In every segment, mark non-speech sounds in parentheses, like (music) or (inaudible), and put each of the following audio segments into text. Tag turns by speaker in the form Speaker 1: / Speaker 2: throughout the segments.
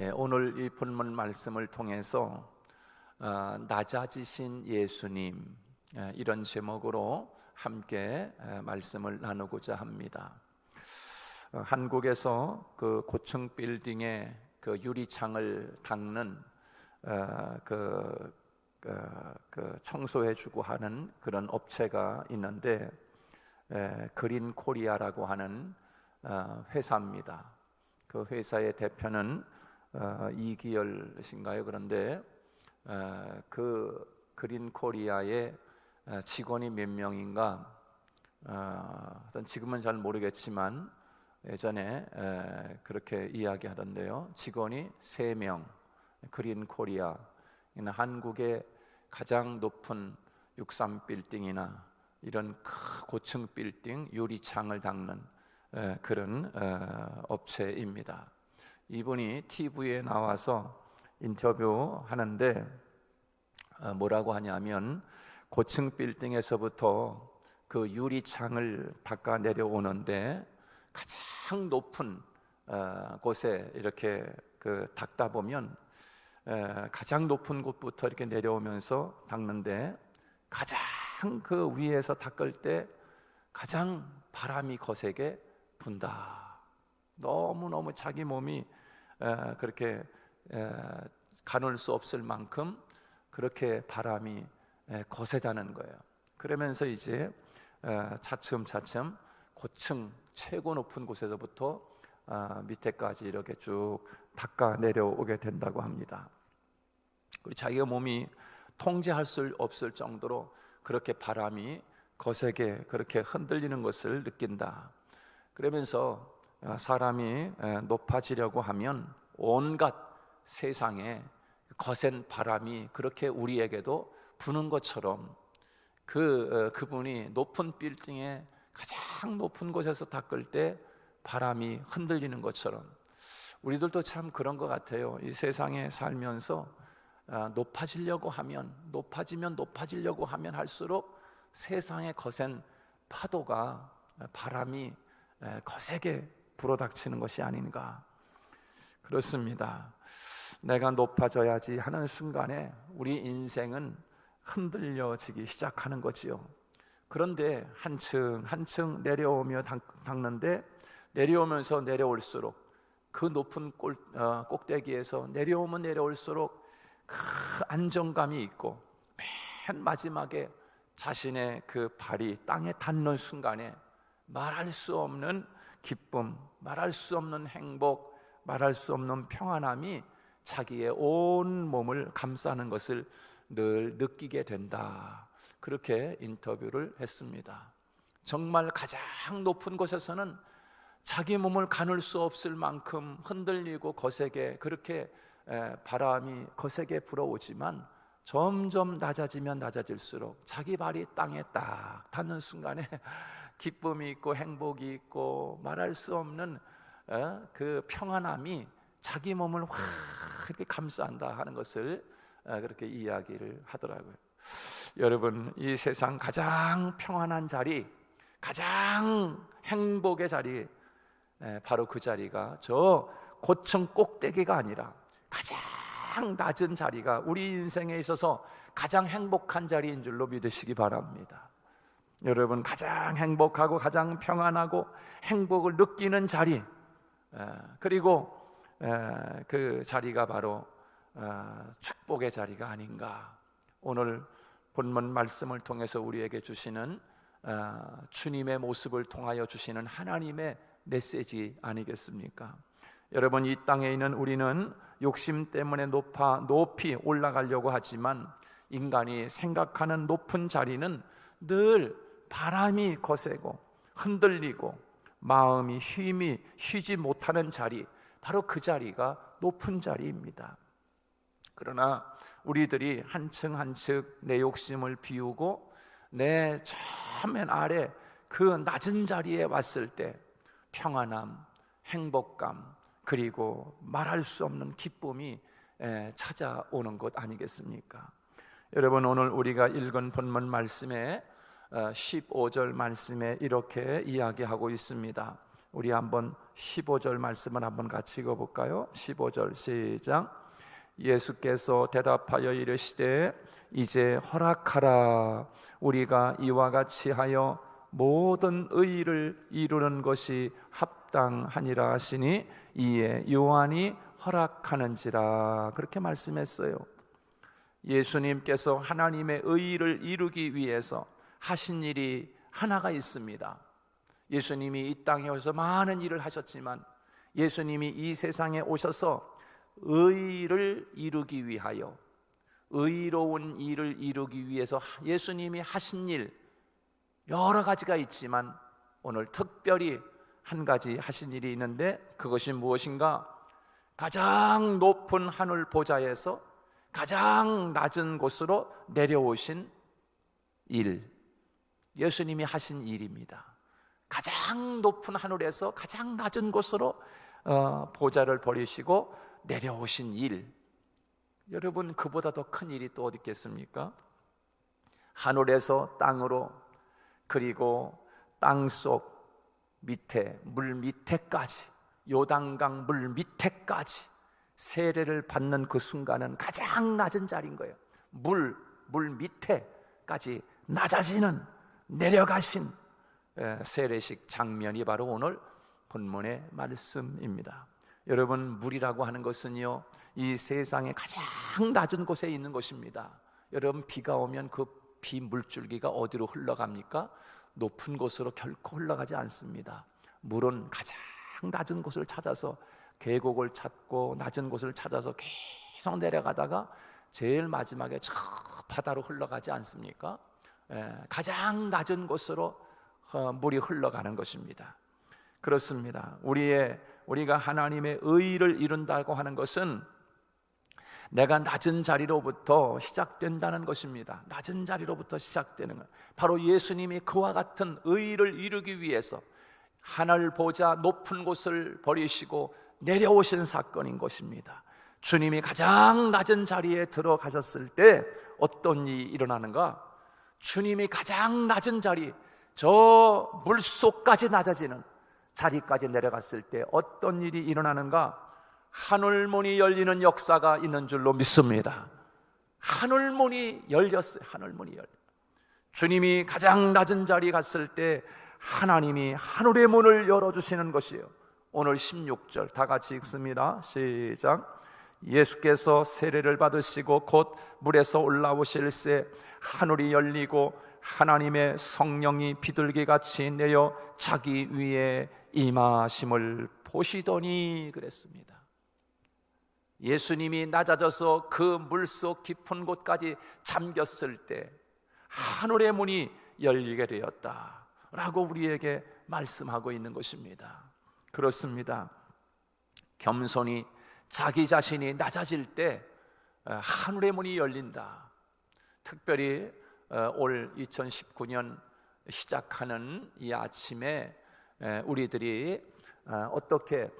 Speaker 1: 예, 오늘 이 본문 말씀을 통해서 어, 낮아지신 예수님 예, 이런 제목으로 함께 예, 말씀을 나누고자 합니다. 어, 한국에서 그 고층 빌딩에 그 유리창을 닦는 어, 그, 그, 그 청소해주고 하는 그런 업체가 있는데 에, 그린 코리아라고 하는 어, 회사입니다. 그 회사의 대표는 어, 이기열이신가요? 그런데 어, 그 그린 코리아의 어, 직원이 몇 명인가? 지금은 잘 모르겠지만 예전에 에, 그렇게 이야기하던데요. 직원이 세 명. 그린 코리아. 한국의 가장 높은 63 빌딩이나 이런 크 고층 빌딩 유리창을 닦는 에, 그런 어, 업체입니다. 이분이 TV에 나와서 인터뷰 하는데 어, 뭐라고 하냐면 고층 빌딩에서부터 그 유리창을 닦아 내려오는데 가장 높은 어, 곳에 이렇게 그 닦다 보면 에, 가장 높은 곳부터 이렇게 내려오면서 닦는데 가장 그 위에서 닦을 때 가장 바람이 거세게 분다. 너무 너무 자기 몸이 에, 그렇게 에, 가눌 수 없을 만큼 그렇게 바람이 에, 거세다는 거예요. 그러면서 이제 에, 차츰 차츰 고층 최고 높은 곳에서부터 아, 밑에까지 이렇게 쭉 닦아 내려오게 된다고 합니다. 자기가 몸이 통제할 수 없을 정도로 그렇게 바람이 거세게 그렇게 흔들리는 것을 느낀다. 그러면서 어, 사람이 높아지려고 하면 온갖 세상에 거센 바람이 그렇게 우리에게도 부는 것처럼 그 어, 그분이 높은 빌딩에 가장 높은 곳에서 닦을 때 바람이 흔들리는 것처럼 우리들도 참 그런 것 같아요. 이 세상에 살면서 어, 높아지려고 하면 높아지면 높아지려고 하면 할수록 세상의 거센 파도가 바람이 거세게 불어닥치는 것이 아닌가 그렇습니다. 내가 높아져야지 하는 순간에 우리 인생은 흔들려지기 시작하는 거지요. 그런데 한층 한층 내려오며 닦는데 내려오면서 내려올수록 그 높은 꼴, 어, 꼭대기에서 내려오면 내려올수록 그 안정감이 있고 맨 마지막에 자신의 그 발이 땅에 닿는 순간에 말할 수 없는 기쁨, 말할 수 없는 행복, 말할 수 없는 평안함이 자기의 온 몸을 감싸는 것을 늘 느끼게 된다. 그렇게 인터뷰를 했습니다. 정말 가장 높은 곳에서는 자기 몸을 가눌 수 없을 만큼 흔들리고 거세게 그렇게 바람이 거세게 불어오지만 점점 낮아지면 낮아질수록 자기 발이 땅에 딱 닿는 순간에 기쁨이 있고 행복이 있고 말할 수 없는 그 평안함이 자기 몸을 확 이렇게 감싸한다 하는 것을 그렇게 이야기를 하더라고요. 여러분 이 세상 가장 평안한 자리, 가장 행복의 자리, 바로 그 자리가 저 고층 꼭대기가 아니라 가장 낮은 자리가 우리 인생에 있어서 가장 행복한 자리인 줄로 믿으시기 바랍니다. 여러분 가장 행복하고 가장 평안하고 행복을 느끼는 자리 그리고 그 자리가 바로 어, 축복의 자리가 아닌가. 오늘 본문 말씀을 통해서 우리에게 주시는 어, 주님의 모습을 통하여 주시는 하나님의 메시지 아니겠습니까? 여러분 이 땅에 있는 우리는 욕심 때문에 높아 높이 올라가려고 하지만 인간이 생각하는 높은 자리는 늘 바람이 거세고 흔들리고 마음이 쉼이 쉬지 못하는 자리 바로 그 자리가 높은 자리입니다. 그러나 우리들이 한층 한층 내 욕심을 비우고 내 처맨 아래 그 낮은 자리에 왔을 때 평안함, 행복감 그리고 말할 수 없는 기쁨이 찾아오는 것 아니겠습니까? 여러분 오늘 우리가 읽은 본문 말씀에 15절 어, 말씀에 이렇게 이야기하고 있습니다. 우리 한번 15절 말씀을 한번 같이 읽어 볼까요? 15절 시작. 예수께서 대답하여 이르시되 이제 허락하라 우리가 이와 같이 하여 모든 의를 이루는 것이 합당하니라 하시니 이에 요한이 허락하는지라 그렇게 말씀했어요. 예수님께서 하나님의 의를 이루기 위해서 하신 일이 하나가 있습니다. 예수님이 이 땅에 오셔서 많은 일을 하셨지만 예수님이 이 세상에 오셔서 의를 이루기 위하여 의로운 일을 이루기 위해서 예수님이 하신 일 여러 가지가 있지만 오늘 특별히 한 가지 하신 일이 있는데 그것이 무엇인가? 가장 높은 하늘 보좌에서 가장 낮은 곳으로 내려오신 일. 예수님이 하신 일입니다. 가장 높은 하늘에서 가장 낮은 곳으로 어, 보좌를 버리시고 내려오신 일. 여러분 그보다 더 큰 일이 또 어디 있겠습니까? 하늘에서 땅으로 그리고 땅 속 밑에 물 밑에까지 요단강 물 밑에까지 세례를 받는 그 순간은 가장 낮은 자리인 거예요. 물, 물 밑에까지 낮아지는 내려가신 세례식 장면이 바로 오늘 본문의 말씀입니다. 여러분 물이라고 하는 것은요 이 세상에 가장 낮은 곳에 있는 것입니다. 여러분 비가 오면 그 비 물줄기가 어디로 흘러갑니까? 높은 곳으로 결코 흘러가지 않습니다. 물은 가장 낮은 곳을 찾아서 계곡을 찾고 낮은 곳을 찾아서 계속 내려가다가 제일 마지막에 저 바다로 흘러가지 않습니까? 예, 가장 낮은 곳으로 어, 물이 흘러가는 것입니다. 그렇습니다. 우리의 우리가 하나님의 의를 이룬다고 하는 것은 내가 낮은 자리로부터 시작된다는 것입니다. 낮은 자리로부터 시작되는 것. 바로 예수님이 그와 같은 의를 이루기 위해서 하늘 보자 높은 곳을 버리시고 내려오신 사건인 것입니다. 주님이 가장 낮은 자리에 들어가셨을 때 어떤 일이 일어나는가? 주님이 가장 낮은 자리, 저 물속까지 낮아지는 자리까지 내려갔을 때 어떤 일이 일어나는가? 하늘문이 열리는 역사가 있는 줄로 믿습니다. 하늘문이 열렸어요. 하늘문이 열. 주님이 가장 낮은 자리 갔을 때 하나님이 하늘의 문을 열어 주시는 것이에요. 오늘 16절 다 같이 읽습니다. 시작. 예수께서 세례를 받으시고 곧 물에서 올라오실새 하늘이 열리고 하나님의 성령이 비둘기 같이 내려 자기 위에 임하심을 보시더니 그랬습니다. 예수님이 낮아져서 그 물속 깊은 곳까지 잠겼을 때 하늘의 문이 열리게 되었다 라고 우리에게 말씀하고 있는 것입니다. 그렇습니다. 겸손히 자기 자신이 낮아질 때 하늘의 문이 열린다. 특별히 올 2019년 시작하는 이 아침에 우리들이 어떻게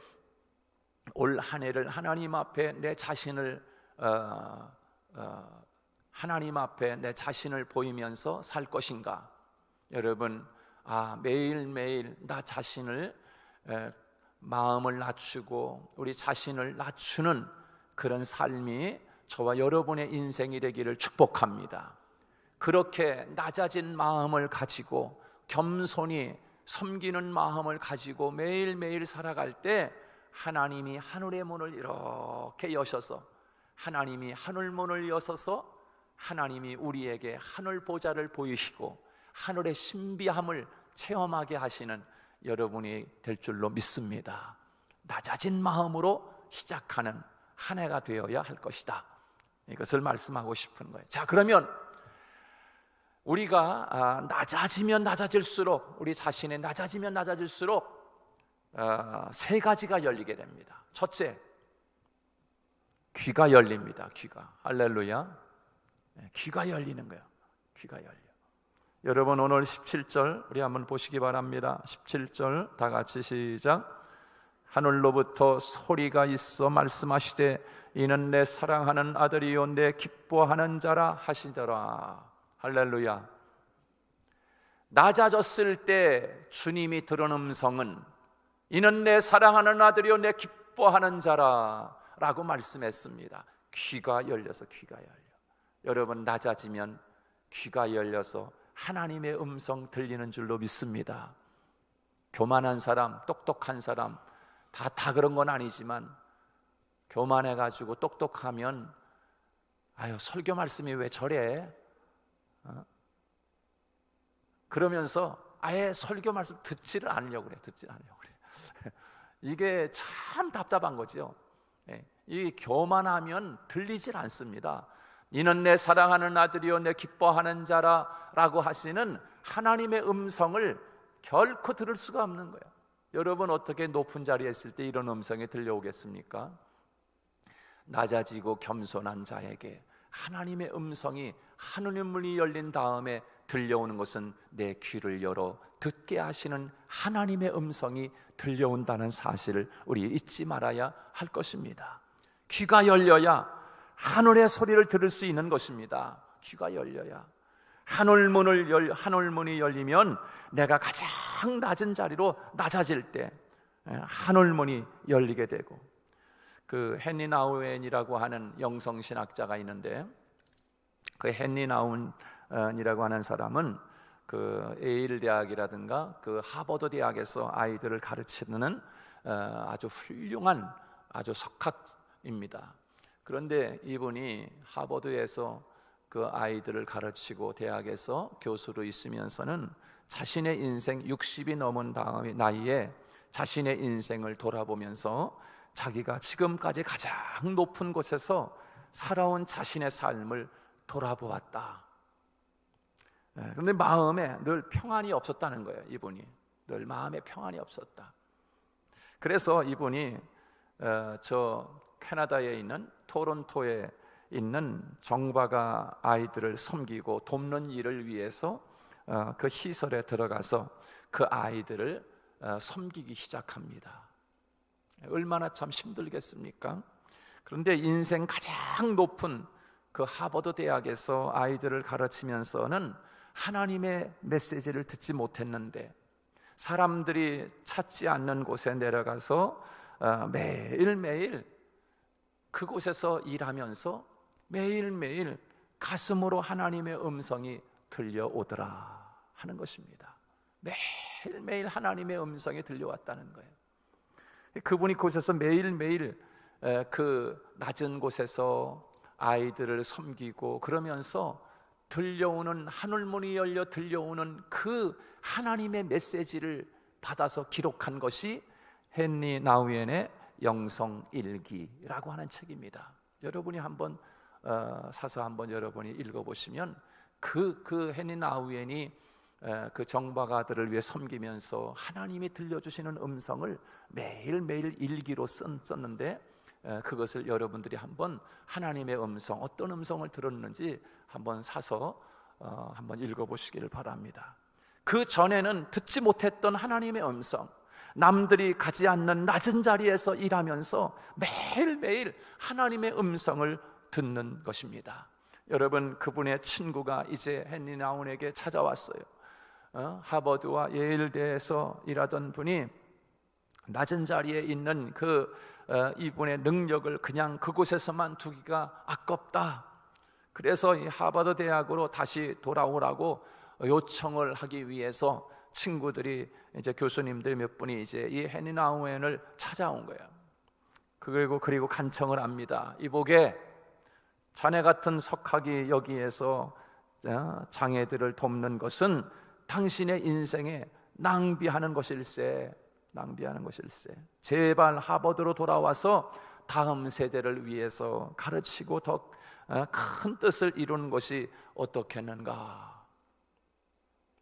Speaker 1: 올 한 해를 하나님 앞에 내 자신을 어, 어, 하나님 앞에 내 자신을 보이면서 살 것인가? 여러분, 아 매일 매일 나 자신을 에, 마음을 낮추고 우리 자신을 낮추는 그런 삶이 저와 여러분의 인생이 되기를 축복합니다. 그렇게 낮아진 마음을 가지고 겸손히 섬기는 마음을 가지고 매일매일 살아갈 때 하나님이 하늘의 문을 이렇게 여셔서 하나님이 하늘 문을 여셔서 하나님이 우리에게 하늘 보좌를 보이시고 하늘의 신비함을 체험하게 하시는 여러분이 될 줄로 믿습니다. 낮아진 마음으로 시작하는 한 해가 되어야 할 것이다. 이것을 말씀하고 싶은 거예요. 자, 그러면 우리가 아, 낮아지면 낮아질수록 우리 자신이 낮아지면 낮아질수록 아, 세 가지가 열리게 됩니다. 첫째, 귀가 열립니다. 귀가 할렐루야. 네, 귀가 열리는 거예요. 귀가 열려. 여러분 오늘 17절 우리 한번 보시기 바랍니다. 17절 다 같이 시작. 하늘로부터 소리가 있어 말씀하시되 이는 내 사랑하는 아들이요 내 기뻐하는 자라 하시더라. 할렐루야. 낮아졌을 때 주님이 들은 음성은 이는 내 사랑하는 아들이요 내 기뻐하는 자라라고 말씀했습니다. 귀가 열려서 귀가 열려. 여러분 낮아지면 귀가 열려서 하나님의 음성 들리는 줄로 믿습니다. 교만한 사람, 똑똑한 사람 다 다 그런 건 아니지만 교만해 가지고 똑똑하면 아유 설교 말씀이 왜 저래? 어? 그러면서 아예 설교 말씀 듣지를 않으려고 그래. 듣지 않으려고 그래. (laughs) 이게 참 답답한 거죠. 예, 이 교만하면 들리질 않습니다. 이는 내 사랑하는 아들이요 내 기뻐하는 자라라고 하시는 하나님의 음성을 결코 들을 수가 없는 거예요. 여러분 어떻게 높은 자리에 있을 때 이런 음성이 들려오겠습니까? 낮아지고 겸손한 자에게 하나님의 음성이 하느님 문이 열린 다음에 들려오는 것은 내 귀를 열어 듣게 하시는 하나님의 음성이 들려온다는 사실을 우리 잊지 말아야 할 것입니다. 귀가 열려야 하늘의 소리를 들을 수 있는 것입니다. 귀가 열려야 하늘 문을 열 하늘 문이 열리면 내가 가장 낮은 자리로 낮아질 때 예, 하늘 문이 열리게 되고 그 헨리 나우엔이라고 하는 영성 신학자가 있는데 그 헨리 나우엔이라고 하는 사람은 그 에일 대학이라든가 그 하버드 대학에서 아이들을 가르치는 어, 아주 훌륭한 아주 석학입니다. 그런데 이분이 하버드에서 그 아이들을 가르치고 대학에서 교수로 있으면서는 자신의 인생 60이 넘은 다음 나이에 자신의 인생을 돌아보면서 자기가 지금까지 가장 높은 곳에서 살아온 자신의 삶을 돌아보았다. 예, 그런데 마음에 늘 평안이 없었다는 거예요. 이분이 늘 마음에 평안이 없었다. 그래서 이분이 어, 저 캐나다에 있는 토론토에 있는 정바가 아이들을 섬기고 돕는 일을 위해서 어, 그 시설에 들어가서 그 아이들을 어, 섬기기 시작합니다. 얼마나 참 힘들겠습니까? 그런데 인생 가장 높은 그 하버드 대학에서 아이들을 가르치면서는 하나님의 메시지를 듣지 못했는데 사람들이 찾지 않는 곳에 내려가서 어, 매일매일 그곳에서 일하면서 매일매일 가슴으로 하나님의 음성이 들려오더라 하는 것입니다. 매일매일 하나님의 음성이 들려왔다는 거예요. 그분이 그곳에서 매일매일 그 낮은 곳에서 아이들을 섬기고 그러면서 들려오는 하늘문이 열려 들려오는 그 하나님의 메시지를 받아서 기록한 것이 헨리 나우엔의 영성 일기라고 하는 책입니다. 여러분이 한번 어, 사서 한번 여러분이 읽어보시면 그, 그 헨리 나우엔이 에, 그 정박아들을 위해 섬기면서 하나님이 들려주시는 음성을 매일매일 일기로 쓴, 썼는데 에, 그것을 여러분들이 한번 하나님의 음성 어떤 음성을 들었는지 한번 사서 어, 한번 읽어보시기를 바랍니다. 그 전에는 듣지 못했던 하나님의 음성, 남들이 가지 않는 낮은 자리에서 일하면서 매일매일 하나님의 음성을 듣는 것입니다. 여러분 그분의 친구가 이제 헨리 나운에게 찾아왔어요. 어? 하버드와 예일대에서 일하던 분이 낮은 자리에 있는 그 어, 이분의 능력을 그냥 그곳에서만 두기가 아깝다. 그래서 이 하버드 대학으로 다시 돌아오라고 요청을 하기 위해서 친구들이 이제 교수님들 몇 분이 이제 이 헤니 나우엔을 찾아온 거예요. 그리고 그리고 간청을 합니다. 이보게 자네 같은 석학이 여기에서 어, 장애들을 돕는 것은 당신의 인생에 낭비하는 것일세. 낭비하는 것일세. 제발 하버드로 돌아와서 다음 세대를 위해서 가르치고 더큰 어, 뜻을 이루는 것이 어떻겠는가?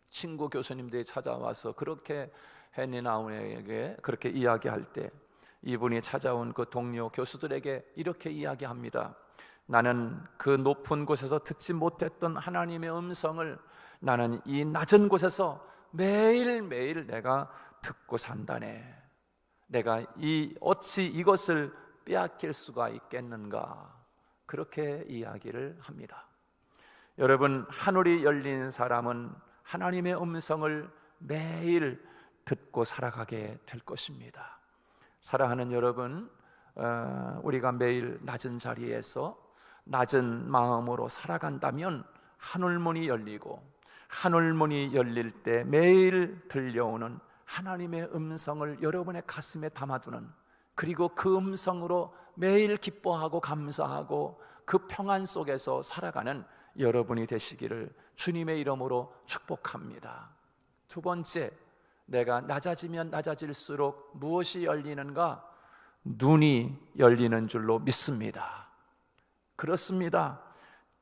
Speaker 1: 친구 교수님들이 찾아와서 그렇게 헨리 나운에게 그렇게 이야기할 때 이분이 찾아온 그 동료 교수들에게 이렇게 이야기합니다. 나는 그 높은 곳에서 듣지 못했던 하나님의 음성을 나는 이 낮은 곳에서 매일매일 내가 듣고 산다네. 내가 이 어찌 이것을 빼앗길 수가 있겠는가? 그렇게 이야기를 합니다. 여러분, 하늘이 열린 사람은 하나님의 음성을 매일 듣고 살아가게 될 것입니다. 사랑하는 여러분, 어, 우리가 매일 낮은 자리에서 낮은 마음으로 살아간다면 하늘문이 열리고 하늘문이 열릴 때 매일 들려오는 하나님의 음성을 여러분의 가슴에 담아두는 그리고 그 음성으로 매일 기뻐하고 감사하고 그 평안 속에서 살아가는 여러분이 되시기를 주님의 이름으로 축복합니다. 두 번째, 내가 낮아지면 낮아질수록 무엇이 열리는가? 눈이 열리는 줄로 믿습니다. 그렇습니다.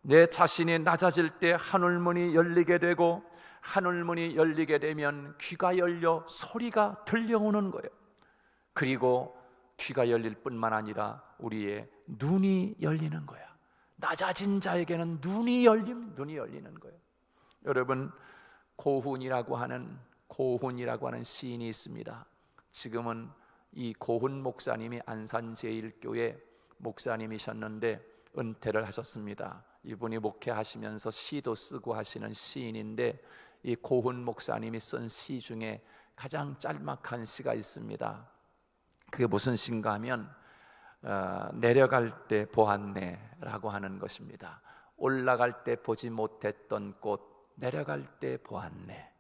Speaker 1: 내 자신이 낮아질 때 하늘문이 열리게 되고 하늘문이 열리게 되면 귀가 열려 소리가 들려오는 거예요. 그리고 귀가 열릴 뿐만 아니라 우리의 눈이 열리는 거야. 낮아진 자에게는 눈이 열림, 눈이 열리는 거예요. 여러분 고훈이라고 하는 고훈이라고 하는 시인이 있습니다. 지금은 이 고훈 목사님이 안산 제일교회 목사님이셨는데 은퇴를 하셨습니다. 이분이 목회하시면서 시도 쓰고 하시는 시인인데 이 고훈 목사님이 쓴 시 중에 가장 짤막한 시가 있습니다. 그게 무슨 시인가 하면 어, 내려갈 때 보았네라고 하는 것입니다. 올라갈 때 보지 못했던 꽃 내려갈 때 보았네.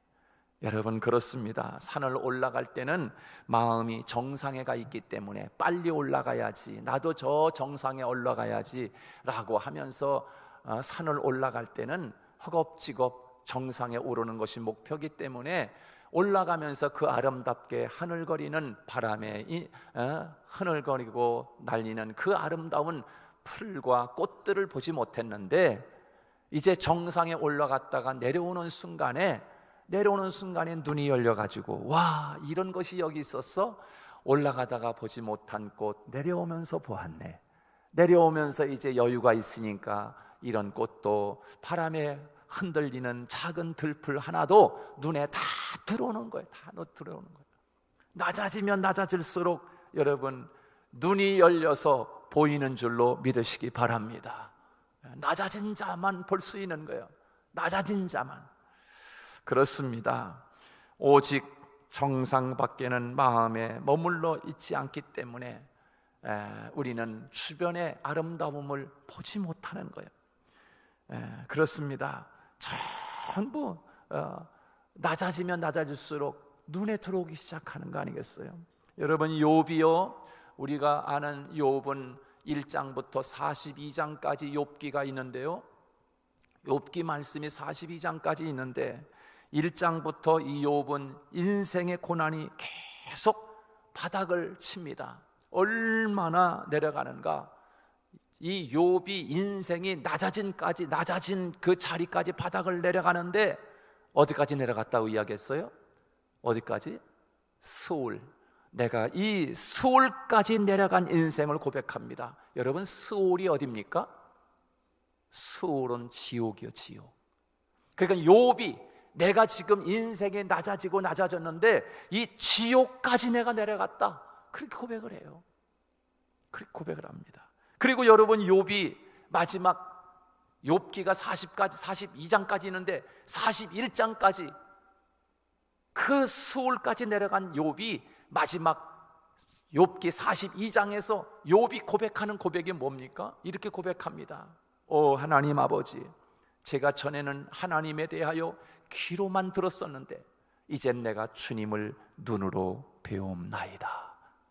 Speaker 1: 여러분 그렇습니다. 산을 올라갈 때는 마음이 정상에 가 있기 때문에 빨리 올라가야지. 나도 저 정상에 올라가야지라고 하면서 어, 산을 올라갈 때는 허겁지겁 정상에 오르는 것이 목표이기 때문에 올라가면서 그 아름답게 하늘거리는 바람에 어, 흐늘거리고 날리는 그 아름다운 풀과 꽃들을 보지 못했는데 이제 정상에 올라갔다가 내려오는 순간에 내려오는 순간에 눈이 열려 가지고 와 이런 것이 여기 있었어? 올라가다가 보지 못한 꽃 내려오면서 보았네. 내려오면서 이제 여유가 있으니까 이런 꽃도 바람에 흔들리는 작은 들풀 하나도 눈에 다 들어오는 거예요. 다 들어오는 거예요. 낮아지면 낮아질수록 여러분 눈이 열려서 보이는 줄로 믿으시기 바랍니다. 낮아진 자만 볼 수 있는 거예요. 낮아진 자만. 그렇습니다. 오직 정상 밖에는 마음에 머물러 있지 않기 때문에 우리는 주변의 아름다움을 보지 못하는 거예요. 그렇습니다. 전부 어, 낮아지면 낮아질수록 눈에 들어오기 시작하는 거 아니겠어요? 여러분 욥이요 우리가 아는 욥은 1장부터 42장까지 욥기가 있는데요. 욥기 말씀이 42장까지 있는데 1장부터 이 욥은 인생의 고난이 계속 바닥을 칩니다. 얼마나 내려가는가? 이 욥이 인생이 낮아진까지 낮아진 그 자리까지 바닥을 내려가는데 어디까지 내려갔다고 이야기했어요? 어디까지? 스울. 내가 이 스울까지 내려간 인생을 고백합니다. 여러분 스울이 어디입니까? 스울은 지옥이요, 지옥. 그러니까 욥이 내가 지금 인생에 낮아지고 낮아졌는데 이 지옥까지 내가 내려갔다. 그렇게 고백을 해요. 그렇게 고백을 합니다. 그리고 여러분 욥이 마지막 욥기가 40까지 42장까지 있는데 41장까지 그 수월까지 내려간 욥이 마지막 욥기 42장에서 욥이 고백하는 고백이 뭡니까? 이렇게 고백합니다. 오 하나님 아버지 제가 전에는 하나님에 대하여 귀로만 들었었는데 이젠 내가 주님을 눈으로 배움나이다.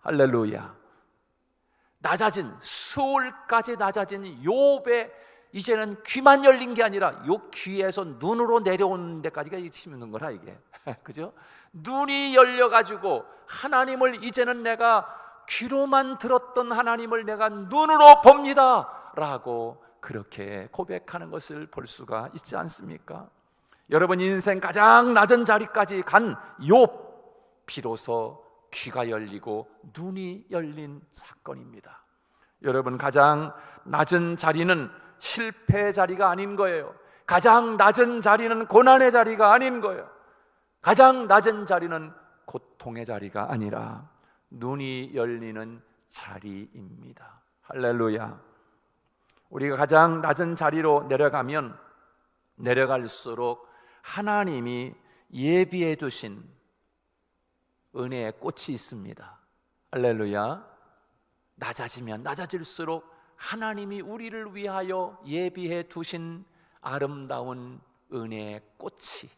Speaker 1: 할렐루야. 낮아진 수월까지 낮아진 욥의 이제는 귀만 열린 게 아니라 요 귀에서 눈으로 내려오는 데까지가 있는 거라 이게. (laughs) 그죠? 눈이 열려 가지고 하나님을 이제는 내가 귀로만 들었던 하나님을 내가 눈으로 봅니다라고 그렇게 고백하는 것을 볼 수가 있지 않습니까? 여러분 인생 가장 낮은 자리까지 간 욥 비로소 귀가 열리고 눈이 열린 사건입니다. 여러분 가장 낮은 자리는 실패의 자리가 아닌 거예요. 가장 낮은 자리는 고난의 자리가 아닌 거예요. 가장 낮은 자리는 고통의 자리가 아니라 눈이 열리는 자리입니다. 할렐루야. 우리가 가장 낮은 자리로 내려가면 내려갈수록 하나님이 예비해 두신 은혜의 꽃이 있습니다. 할렐루야. 낮아지면 낮아질수록 하나님이 우리를 위하여 예비해 두신 아름다운 은혜의 꽃이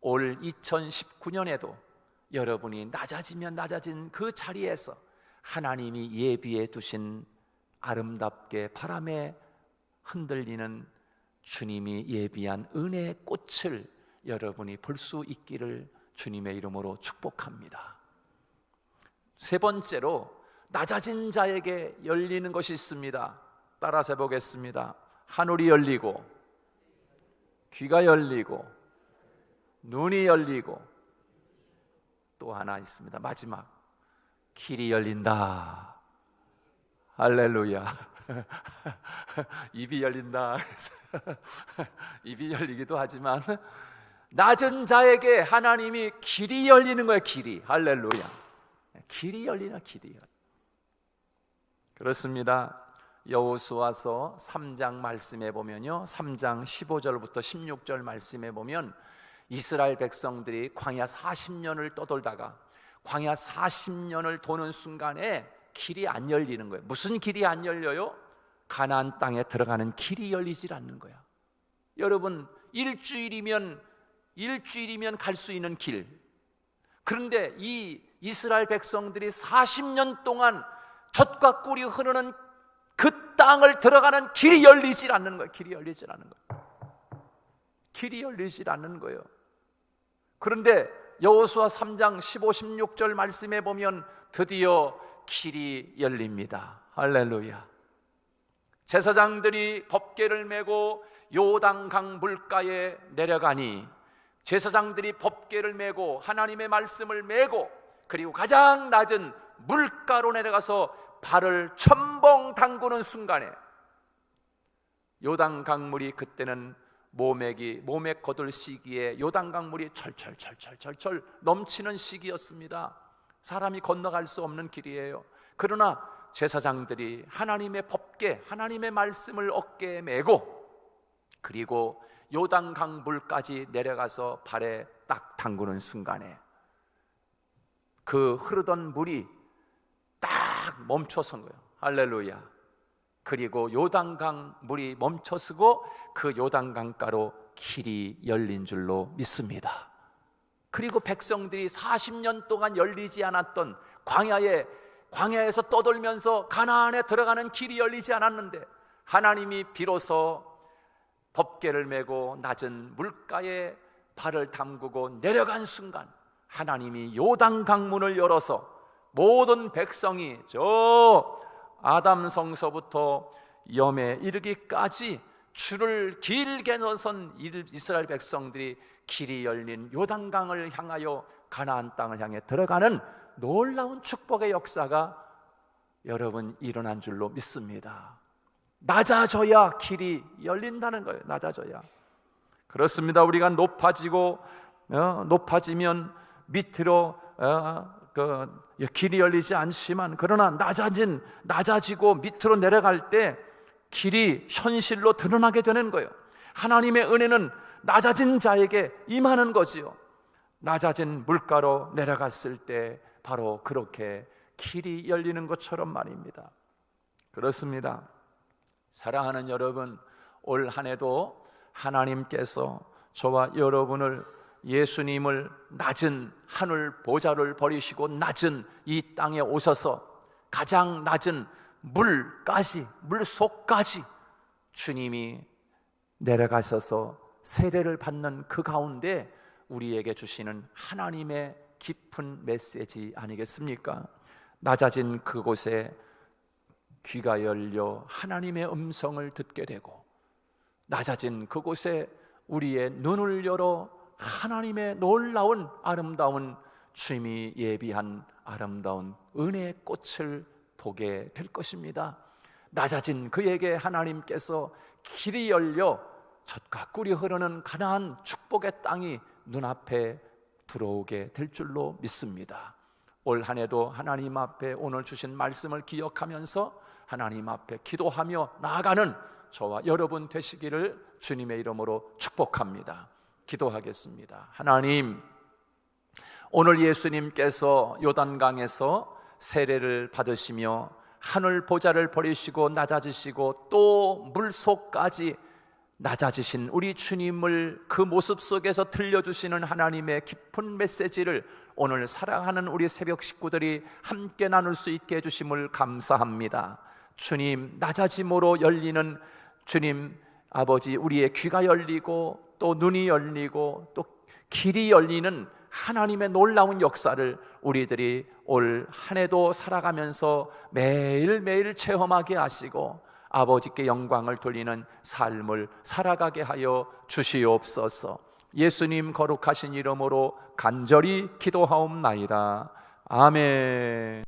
Speaker 1: 올 2019년에도 여러분이 낮아지면 낮아진 그 자리에서 하나님이 예비해 두신 아름답게 바람에 흔들리는 주님이 예비한 은혜의 꽃을 여러분이 볼 수 있기를 주님의 이름으로 축복합니다. 세 번째로 낮아진 자에게 열리는 것이 있습니다. 따라서 보겠습니다. 하늘이 열리고 귀가 열리고 눈이 열리고 또 하나 있습니다. 마지막 길이 열린다. 할렐루야. (laughs) 입이 열린다. (laughs) 입이 열리기도 하지만 낮은 자에게 하나님이 길이 열리는 거예요. 길이. 할렐루야. 길이 열리나 길이 열리. 그렇습니다. 여호수아서 3장 말씀에 보면요. 3장 15절부터 16절 말씀에 보면 이스라엘 백성들이 광야 40년을 떠돌다가 광야 40년을 도는 순간에 길이 안 열리는 거예요. 무슨 길이 안 열려요? 가나안 땅에 들어가는 길이 열리질 않는 거야. 여러분, 일주일이면 일주일이면 갈 수 있는 길. 그런데 이 이스라엘 백성들이 40년 동안 젖과 꿀이 흐르는 그 땅을 들어가는 길이 열리질 않는 거예요. 길이 열리질 않는 거예요. 길이 열리질 않는 거예요. 그런데 여호수아 3장 15, 16절 말씀에 보면 드디어 길이 열립니다. 할렐루야. 제사장들이 법궤를 메고 요단강 물가에 내려가니 제사장들이 법궤를 메고 하나님의 말씀을 메고 그리고 가장 낮은 물가로 내려가서 발을 첨벙 담그는 순간에 요단 강물이 그때는 모맥이 모맥 거둘 시기에 요단 강물이 철철철철철철 넘치는 시기였습니다. 사람이 건너갈 수 없는 길이에요. 그러나 제사장들이 하나님의 법계, 하나님의 말씀을 어깨에 메고 그리고 요단 강 물까지 내려가서 발에 딱 담그는 순간에 그 흐르던 물이 딱 멈춰선 거예요. 할렐루야. 그리고 요단강 물이 멈춰서고 그 요단강가로 길이 열린 줄로 믿습니다. 그리고 백성들이 40년 동안 열리지 않았던 광야에 광야에서 떠돌면서 가나안에 들어가는 길이 열리지 않았는데 하나님이 비로소 법계를 메고 낮은 물가에 발을 담그고 내려간 순간 하나님이 요단 강문을 열어서 모든 백성이 저 아담 성서부터 염에 이르기까지 줄을 길게 넣선 이스라엘 백성들이 길이 열린 요단강을 향하여 가나안 땅을 향해 들어가는 놀라운 축복의 역사가 여러분 일어난 줄로 믿습니다. 낮아져야 길이 열린다는 거예요. 낮아져야. 그렇습니다. 우리가 높아지고 어, 높아지면 밑으로 어, 그 길이 열리지 않지만 그러나 낮아진 낮아지고 밑으로 내려갈 때 길이 현실로 드러나게 되는 거예요. 하나님의 은혜는 낮아진 자에게 임하는 거지요. 낮아진 물가로 내려갔을 때 바로 그렇게 길이 열리는 것처럼 말입니다. 그렇습니다. 사랑하는 여러분, 올 한 해도 하나님께서 저와 여러분을 예수님을 낮은 하늘 보좌를 버리시고 낮은 이 땅에 오셔서 가장 낮은 물까지 물 속까지 주님이 내려가셔서 세례를 받는 그 가운데 우리에게 주시는 하나님의 깊은 메시지 아니겠습니까? 낮아진 그곳에 귀가 열려 하나님의 음성을 듣게 되고 낮아진 그곳에 우리의 눈을 열어 하나님의 놀라운 아름다운 주님이 예비한 아름다운 은혜의 꽃을 보게 될 것입니다. 낮아진 그에게 하나님께서 길이 열려 젖과 꿀이 흐르는 가나안 축복의 땅이 눈앞에 들어오게 될 줄로 믿습니다. 올 한 해도 하나님 앞에 오늘 주신 말씀을 기억하면서 하나님 앞에 기도하며 나아가는 저와 여러분 되시기를 주님의 이름으로 축복합니다. 기도하겠습니다. 하나님, 오늘 예수님께서 요단강에서 세례를 받으시며 하늘 보좌를 버리시고 낮아지시고 또 물속까지 낮아지신 우리 주님을 그 모습 속에서 들려주시는 하나님의 깊은 메시지를 오늘 사랑하는 우리 새벽 식구들이 함께 나눌 수 있게 해주심을 감사합니다. 주님, 낮아짐으로 열리는 주님, 아버지, 우리의 귀가 열리고 또 눈이 열리고 또 길이 열리는 하나님의 놀라운 역사를 우리들이 올 한 해도 살아가면서 매일매일 체험하게 하시고 아버지께 영광을 돌리는 삶을 살아가게 하여 주시옵소서. 예수님 거룩하신 이름으로 간절히 기도하옵나이다. 아멘.